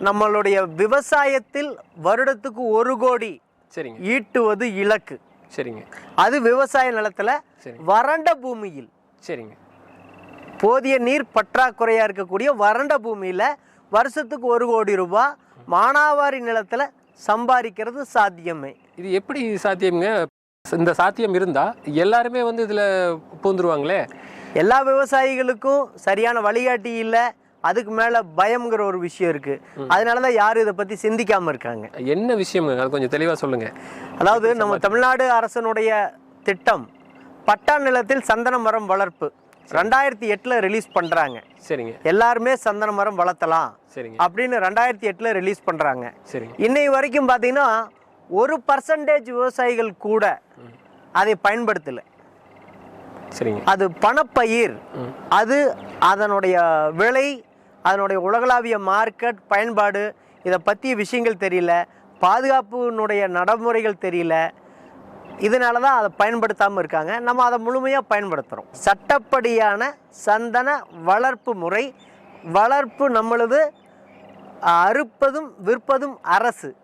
நம்மளுடைய விவசாயத்தில் வருடத்துக்கு ஒரு கோடி சரிங்க. ஈட்டுவது இலக்கு. சரிங்க. அது விவசாய நிலத்துல. வறண்ட பூமியில் சரிங்க. போதிய நீர் பற்றாக்குறையா இருக்கக்கூடிய வறண்ட பூமியில வருஷத்துக்கு ஒரு கோடி ரூபாய் மானாவாரி நிலத்துல சம்பாதிக்கிறது சாத்தியமே. இது எப்படி சாத்தியம்ங்க? இந்த சாத்தியம் இருந்தா எல்லாருமே வந்து இதுல பூந்துருவாங்களே? எல்லா விவசாயிகளுக்கும் சரியான வழிகாட்டி இல்லை. அதுக்கு மேல பயம்ங்கிற ஒரு விஷயம் இருக்கு. அதனால தான் யாரும் இதை பத்தி சிந்திக்காம இருக்காங்க. என்ன விஷயம்ங்க அது கொஞ்சம் தெளிவா சொல்லுங்க. அதாவது நம்ம தமிழ்நாடு அரசனுடைய திட்டம் பட்டா நிலத்தில் சந்தன மரம் வளர்ப்பு ரெண்டாயிரத்தி எட்டுல ரிலீஸ் பண்றாங்க. சரிங்க. எல்லாருமே சந்தன மரம் வளர்த்தலாம் சரிங்க. அப்படின்னு ரெண்டாயிரத்தி எட்டுல ரிலீஸ் பண்றாங்க. சரிங்க. இன்னை வரைக்கும் பார்த்தீங்கன்னா ஒரு பர்சன்டேஜ் விவசாயிகள் கூட அதை பயன்படுத்தலை. சரிங்க. அது பணப்பயிர். அது அதனுடைய விலை அதனுடைய உலகளாவிய மார்க்கெட் பயன்பாடு இதை பற்றிய விஷயங்கள் தெரியல. பாதுகாப்புனுடைய நடைமுறைகள் தெரியல. இதனால தான் அதை பயன்படுத்தாமல் இருக்காங்க. நம்ம அதை முழுமையாக பயன்படுத்துகிறோம் சட்டப்படியான சந்தன வளர்ப்பு முறை வளர்ப்பு நம்மளது அறுப்பதும் விற்பதும் அரசு.